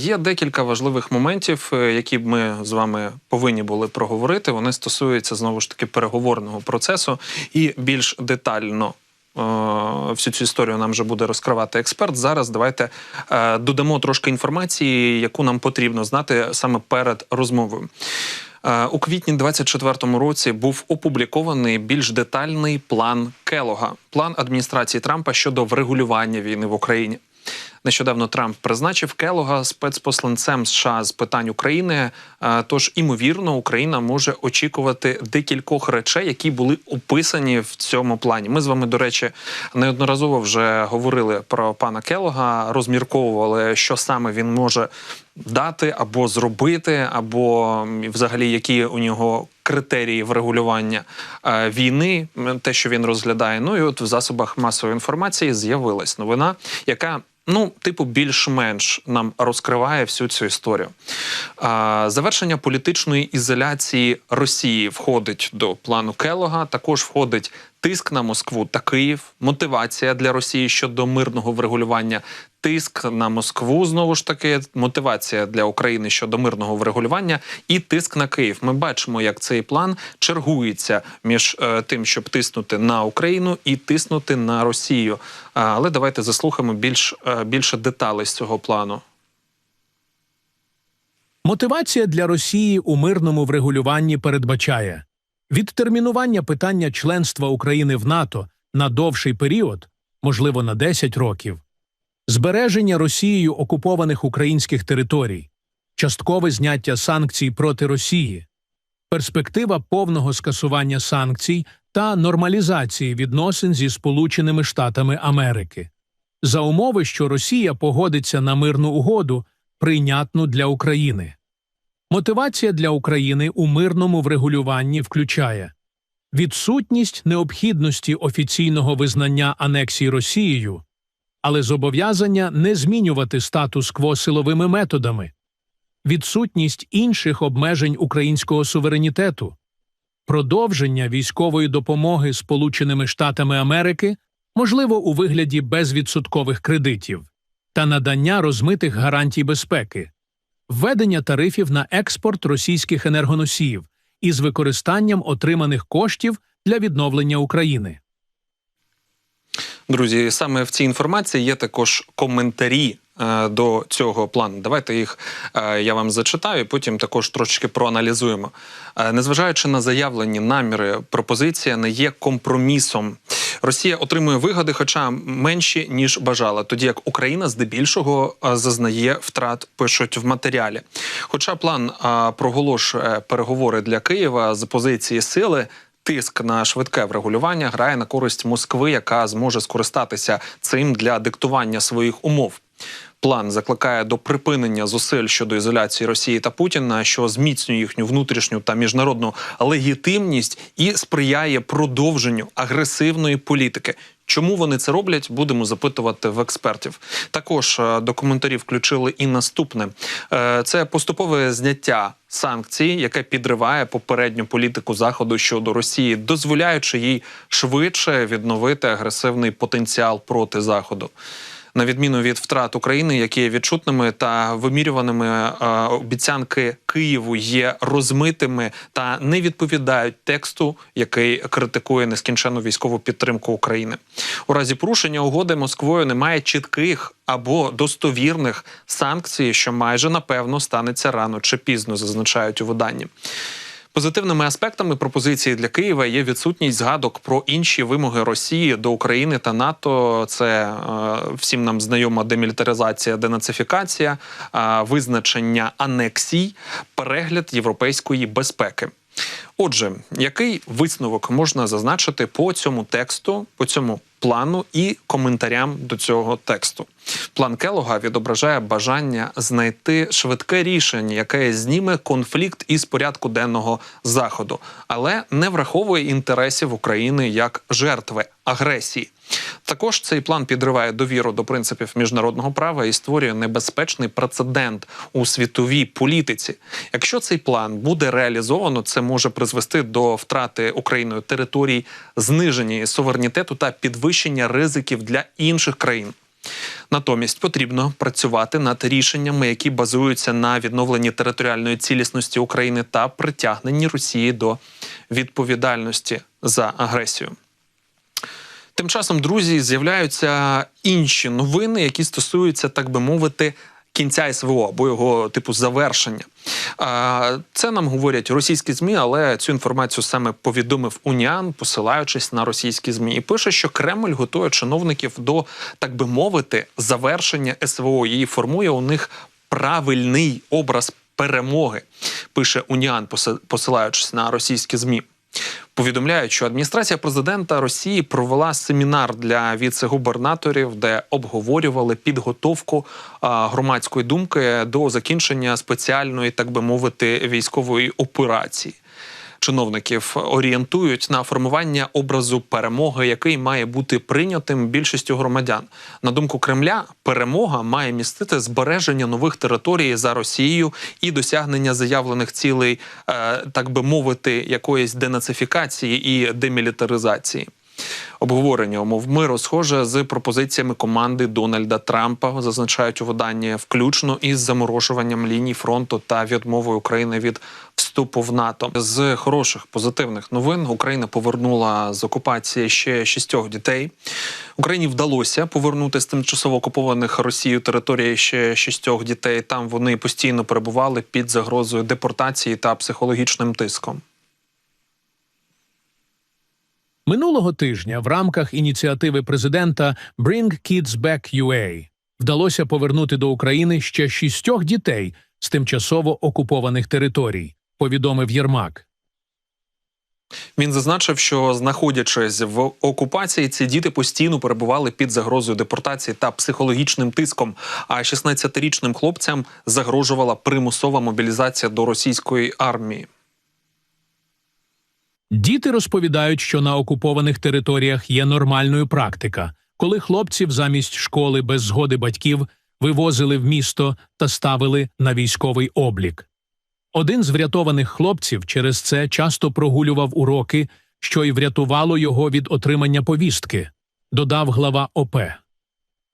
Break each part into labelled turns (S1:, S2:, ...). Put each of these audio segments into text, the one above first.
S1: Є декілька важливих моментів, е, які б ми з вами повинні були проговорити. Вони стосуються знову ж таки переговорного процесу і більш детально. е, Всю цю історію нам вже буде розкривати експерт. Зараз давайте е, додамо трошки інформації, яку нам потрібно знати саме перед розмовою. У квітні 24-му році був опублікований більш детальний план Келога, план адміністрації Трампа щодо врегулювання війни в Україні. Нещодавно Трамп призначив Келога спецпосланцем США з питань України. Е, Тож, імовірно, Україна може очікувати декількох речей, які були описані в цьому плані. Ми з вами, до речі, неодноразово вже говорили про пана Келога, розмірковували, що саме він може дати або зробити, або взагалі які у нього критерії врегулювання е, війни, те, що він розглядає. Ну і от в засобах масової інформації з'явилась новина, яка. Ну, типу, більш-менш нам розкриває всю цю історію. А, завершення політичної ізоляції Росії входить до плану Келога. Також входить тиск на Москву та Київ, мотивація для Росії щодо мирного врегулювання, тиск на Москву знову ж таки, мотивація для України щодо мирного врегулювання і тиск на Київ. Ми бачимо, як цей план чергується між е, тим, щоб тиснути на Україну і тиснути на Росію. Але давайте заслухаємо більш е, більше деталей з цього плану.
S2: Мотивація для Росії у мирному врегулюванні передбачає відтермінування питання членства України в НАТО на довший період, можливо, на 10 років, збереження Росією окупованих українських територій, часткове зняття санкцій проти Росії, перспектива повного скасування санкцій та нормалізації відносин зі Сполученими Штатами Америки. За умови, що Росія погодиться на мирну угоду, прийнятну для України. Мотивація для України у мирному врегулюванні включає відсутність необхідності офіційного визнання анексії Росією, але зобов'язання не змінювати статус-кво силовими методами, відсутність інших обмежень українського суверенітету, продовження військової допомоги Сполученими Штатами Америки, можливо, у вигляді безвідсоткових кредитів, та надання розмитих гарантій безпеки введення тарифів на експорт російських енергоносіїв із використанням отриманих коштів для відновлення України.
S1: Друзі, саме в цій інформації є також коментарі до цього плану. Давайте їх е, я вам зачитаю, і потім також трошечки проаналізуємо. Е, незважаючи на заявлені наміри, пропозиція не є компромісом. Росія отримує вигоди, хоча менші ніж бажала, тоді як Україна здебільшого е, зазнає втрат, пишуть в матеріалі. Хоча план е, проголошує переговори для Києва з позиції сили. Тиск на швидке врегулювання грає на користь Москви, яка зможе скористатися цим для диктування своїх умов. План закликає до припинення зусиль щодо ізоляції Росії та Путіна, що зміцнює їхню внутрішню та міжнародну легітимність і сприяє продовженню агресивної політики. Чому вони це роблять, будемо запитувати в експертів. Також е, до коментарів включили і наступне: Е, це поступове зняття санкцій, яке підриває попередню політику заходу щодо Росії, дозволяючи їй швидше відновити агресивний потенціал проти заходу. На відміну від втрат України, які є відчутними та вимірюваними, е, обіцянки Києву є розмитими та не відповідають тексту, який критикує нескінченну військову підтримку України. У разі порушення угоди Москвою немає чітких або достовірних санкцій, що майже напевно станеться рано чи пізно, зазначають у виданні. Позитивними аспектами пропозиції для Києва є відсутність згадок про інші вимоги Росії до України та НАТО. Це е, всім нам знайома демілітаризація, денацифікація, е, визначення анексій, перегляд європейської безпеки. Отже, який висновок можна зазначити по цьому тексту, по цьому плану і коментарям до цього тексту? План Келога відображає бажання знайти швидке рішення, яке зніме конфлікт із порядку денного заходу, але не враховує інтересів України як жертви агресії. Також цей план підриває довіру до принципів міжнародного права і створює небезпечний прецедент у світовій політиці. Якщо цей план буде реалізовано, це може призвести до втрати Україною територій, зниження суверенітету та підвищення ризиків для інших країн. Натомість потрібно працювати над рішеннями, які базуються на відновленні територіальної цілісності України та притягненні Росії до відповідальності за агресію. Тим часом, друзі, з'являються інші новини, які стосуються, так би мовити, кінця СВО або його типу завершення. Це нам говорять російські змі, але цю інформацію саме повідомив Уніан, посилаючись на російські змі, і пише, що Кремль готує чиновників до, так би мовити, завершення СВО. Її формує у них правильний образ перемоги. Пише Уніан, посилаючись на російські змі. Повідомляють, що адміністрація президента Росії провела семінар для віце-губернаторів, де обговорювали підготовку громадської думки до закінчення спеціальної, так би мовити, військової операції. Чиновників орієнтують на формування образу перемоги, який має бути прийнятим більшістю громадян. На думку Кремля, перемога має містити збереження нових територій за Росією і досягнення заявлених цілей, е, так би мовити, якоїсь денацифікації і демілітаризації. Обговорення умов миру схоже з пропозиціями команди Дональда Трампа, зазначають у виданні, включно із заморожуванням ліній фронту та відмовою України від вступу в НАТО. З хороших позитивних новин Україна повернула з окупації ще шістьох дітей. Україні вдалося повернути з тимчасово окупованих Росією території ще шістьох дітей. Там вони постійно перебували під загрозою депортації та психологічним тиском.
S2: Минулого тижня в рамках ініціативи президента Bring Kids Back UA вдалося повернути до України ще шістьох дітей з тимчасово окупованих територій, повідомив Єрмак.
S1: Він зазначив, що знаходячись в окупації, ці діти постійно перебували під загрозою депортації та психологічним тиском. А 16-річним хлопцям загрожувала примусова мобілізація до російської армії.
S2: Діти розповідають, що на окупованих територіях є нормальною практика, коли хлопців замість школи без згоди батьків вивозили в місто та ставили на військовий облік. Один з врятованих хлопців через це часто прогулював уроки, що й врятувало його від отримання повістки, додав глава ОП.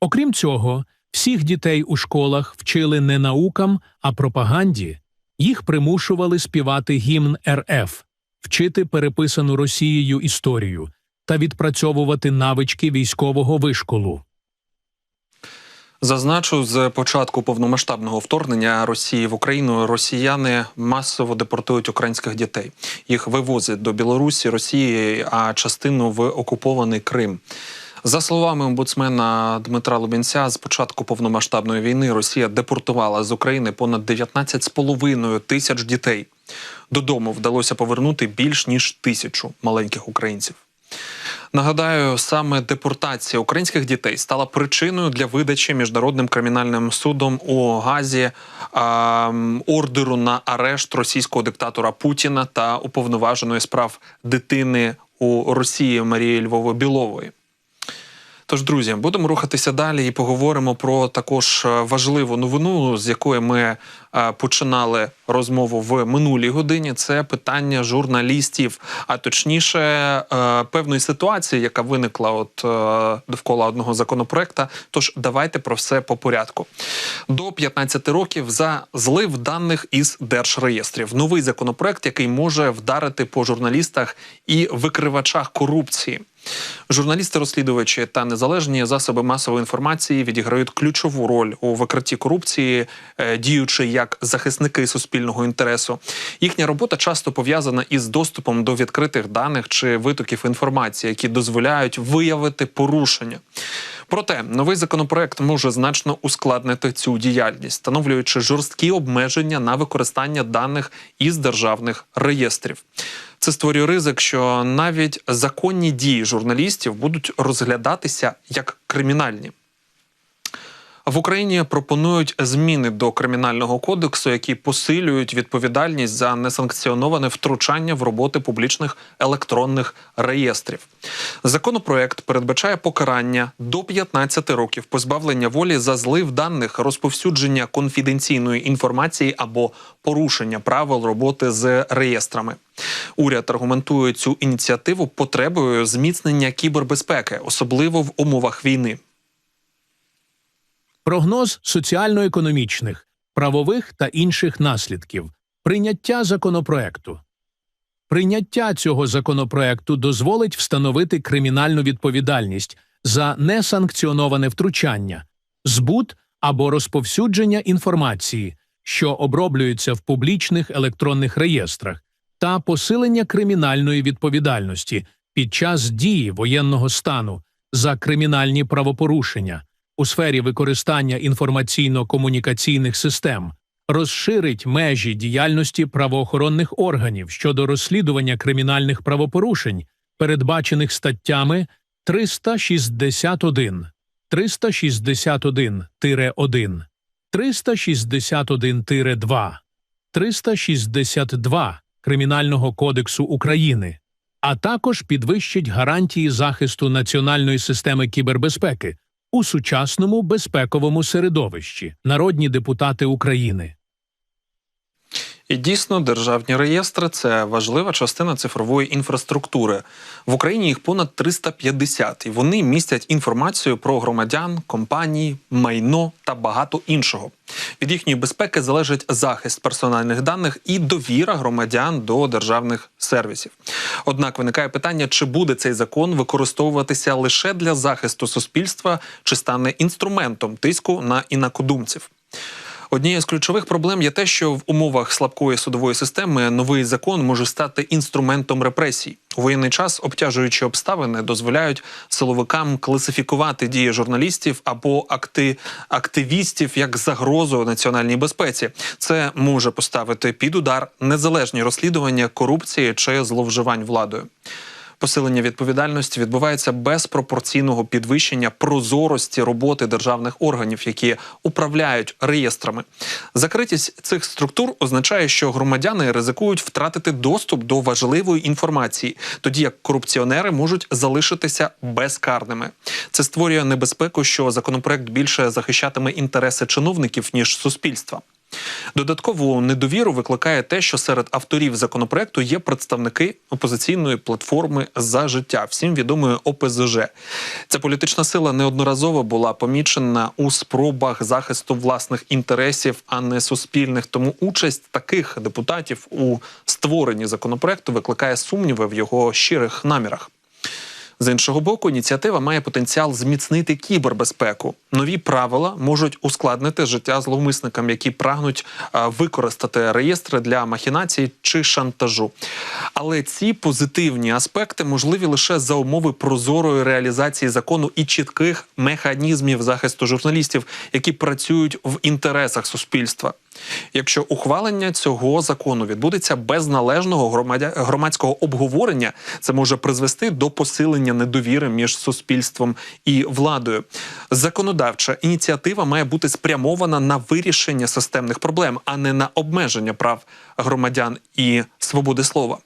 S2: Окрім цього, всіх дітей у школах вчили не наукам, а пропаганді. Їх примушували співати гімн РФ, вчити переписану Росією історію та відпрацьовувати навички військового вишколу.
S1: Зазначу, з початку повномасштабного вторгнення Росії в Україну росіяни масово депортують українських дітей. Їх вивозять до Білорусі, Росії, а частину в окупований Крим. За словами омбудсмена Дмитра Лубінця, з початку повномасштабної війни Росія депортувала з України понад 19,5 тисяч дітей. Додому вдалося повернути більш ніж тисячу маленьких українців. Нагадаю, саме депортація українських дітей стала причиною для видачі міжнародним кримінальним судом у Газі а, м, ордеру на арешт російського диктатора Путіна та уповноваженої справ дитини у Росії Марії Львови Білової. Тож, друзі, будемо рухатися далі і поговоримо про також е, важливу новину, з якої ми починали розмову в минулій годині. Це питання журналістів, а точніше е, певної ситуації, яка виникла от е, довкола одного законопроекта. Тож давайте про все по порядку. До 15 років за злив даних із держреєстрів. Новий законопроект, який може вдарити по журналістах і викривачах корупції. Журналісти-розслідувачі та незалежні засоби масової інформації відіграють ключову роль у викритті корупції, е, діючи як захисники суспільного інтересу. Їхня робота часто пов'язана із доступом до відкритих даних чи витоків інформації, які дозволяють виявити порушення. Проте новий законопроект може значно ускладнити цю діяльність, встановлюючи жорсткі обмеження на використання даних із державних реєстрів. Це створює ризик, що навіть законні дії журналістів будуть розглядатися як кримінальні. В Україні пропонують зміни до кримінального кодексу, які посилюють відповідальність за несанкціоноване втручання в роботи публічних електронних реєстрів. Законопроект передбачає покарання до 15 років позбавлення волі за злив даних, розповсюдження конфіденційної інформації або порушення правил роботи з реєстрами. Уряд аргументує цю ініціативу потребою зміцнення кібербезпеки, особливо в умовах війни.
S2: Прогноз соціально-економічних, правових та інших наслідків, прийняття законопроекту. Прийняття цього законопроекту дозволить встановити кримінальну відповідальність за несанкціоноване втручання, збут або розповсюдження інформації, що оброблюється в публічних електронних реєстрах, та посилення кримінальної відповідальності під час дії воєнного стану за кримінальні правопорушення у сфері використання інформаційно-комунікаційних систем, розширить межі діяльності правоохоронних органів щодо розслідування кримінальних правопорушень, передбачених статтями 361, 361-1, 361-2, 362 Кримінального кодексу України, а також підвищить гарантії захисту національної системи кібербезпеки у сучасному безпековому середовищі. Народні депутати України.
S1: І дійсно, державні реєстри це важлива частина цифрової інфраструктури. В Україні їх понад 350, і вони містять інформацію про громадян, компанії, майно та багато іншого. Від їхньої безпеки залежить захист персональних даних і довіра громадян до державних сервісів. Однак виникає питання, чи буде цей закон використовуватися лише для захисту суспільства, чи стане інструментом тиску на інакодумців. Однією з ключових проблем є те, що в умовах слабкої судової системи новий закон може стати інструментом репресій. У воєнний час обтяжуючі обставини дозволяють силовикам класифікувати дії журналістів або акти... активістів як загрозу національній безпеці. Це може поставити під удар незалежні розслідування корупції чи зловживань владою. Посилення відповідальності відбувається без пропорційного підвищення прозорості роботи державних органів, які управляють реєстрами. Закритість цих структур означає, що громадяни ризикують втратити доступ до важливої інформації, тоді як корупціонери можуть залишитися безкарними. Це створює небезпеку, що законопроект більше захищатиме інтереси чиновників ніж суспільства. Додаткову недовіру викликає те, що серед авторів законопроекту є представники опозиційної платформи за життя, всім відомої ОПЗЖ. Ця політична сила неодноразово була помічена у спробах захисту власних інтересів, а не суспільних. Тому участь таких депутатів у створенні законопроекту викликає сумніви в його щирих намірах. З іншого боку, ініціатива має потенціал зміцнити кібербезпеку. Нові правила можуть ускладнити життя зловмисникам, які прагнуть використати реєстри для махінацій чи шантажу. Але ці позитивні аспекти можливі лише за умови прозорої реалізації закону і чітких механізмів захисту журналістів, які працюють в інтересах суспільства. Якщо ухвалення цього закону відбудеться без належного громадя... громадського обговорення, це може призвести до посилення недовіри між суспільством і владою. Законодавча ініціатива має бути спрямована на вирішення системних проблем, а не на обмеження прав громадян і свободи слова.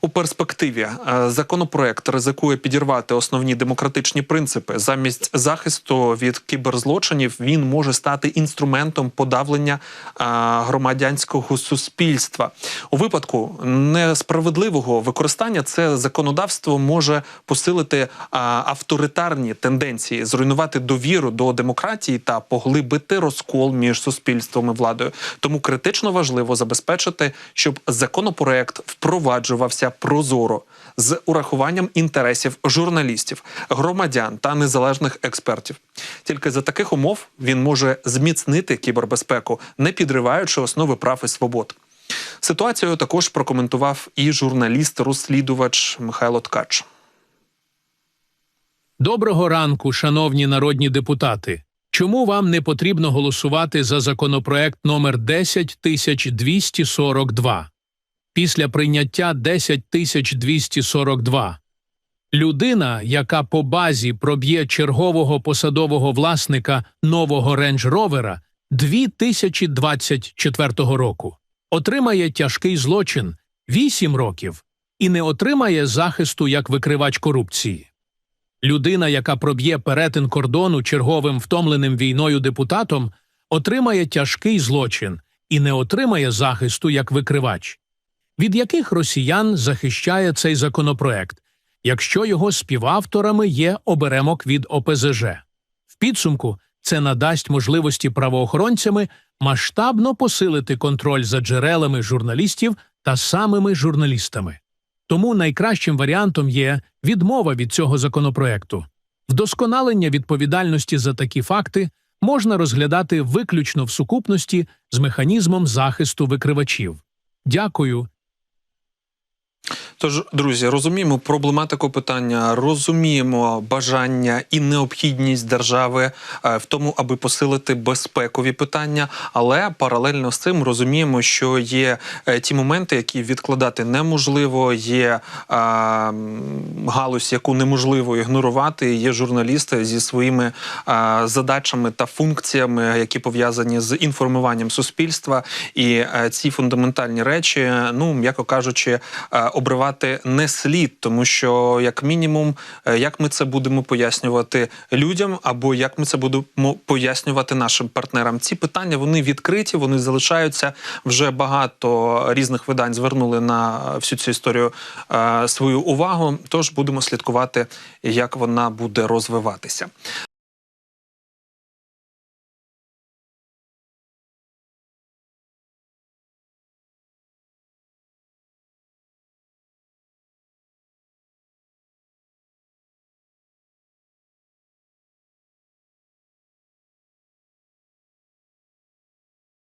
S1: У перспективі е, законопроект ризикує підірвати основні демократичні принципи. Замість захисту від кіберзлочинів він може стати інструментом подавлення е, громадянського суспільства. У випадку несправедливого використання це законодавство може посилити е, авторитарні тенденції, зруйнувати довіру до демократії та поглибити розкол між суспільством і владою. Тому критично важливо забезпечити, щоб законопроект впроваджувався прозоро з урахуванням інтересів журналістів, громадян та незалежних експертів. Тільки за таких умов він може зміцнити кібербезпеку, не підриваючи основи прав і свобод. Ситуацію також прокоментував і журналіст-розслідувач Михайло Ткач.
S2: Доброго ранку, шановні народні депутати. Чому вам не потрібно голосувати за законопроект номер 10242? Після прийняття 10242 людина, яка по базі проб'є чергового посадового власника нового рейндж-ровера 2024 року, отримає тяжкий злочин 8 років і не отримає захисту як викривач корупції. Людина, яка проб'є перетин кордону черговим втомленим війною депутатом, отримає тяжкий злочин і не отримає захисту як викривач. Від яких росіян захищає цей законопроект, якщо його співавторами є оберемок від ОПЗЖ? В підсумку Це надасть можливості правоохоронцями масштабно посилити контроль за джерелами журналістів та самими журналістами. Тому найкращим варіантом є відмова від цього законопроекту. Вдосконалення відповідальності за такі факти можна розглядати виключно в сукупності з механізмом захисту викривачів. Дякую.
S1: Тож, друзі, розуміємо проблематику питання, розуміємо бажання і необхідність держави е, в тому, аби посилити безпекові питання. Але паралельно з цим розуміємо, що є е, ті моменти, які відкладати неможливо. Є е, галузь, яку неможливо ігнорувати. Є журналісти зі своїми е, задачами та функціями, які пов'язані з інформуванням суспільства. І е, ці фундаментальні речі, ну м'яко кажучи, обривати не слід, тому що, як мінімум, е, як ми це будемо пояснювати людям, або як ми це будемо пояснювати нашим партнерам. Ці питання вони відкриті, вони залишаються вже багато різних видань. Звернули на всю цю історію е, свою увагу. Тож будемо слідкувати, як вона буде розвиватися.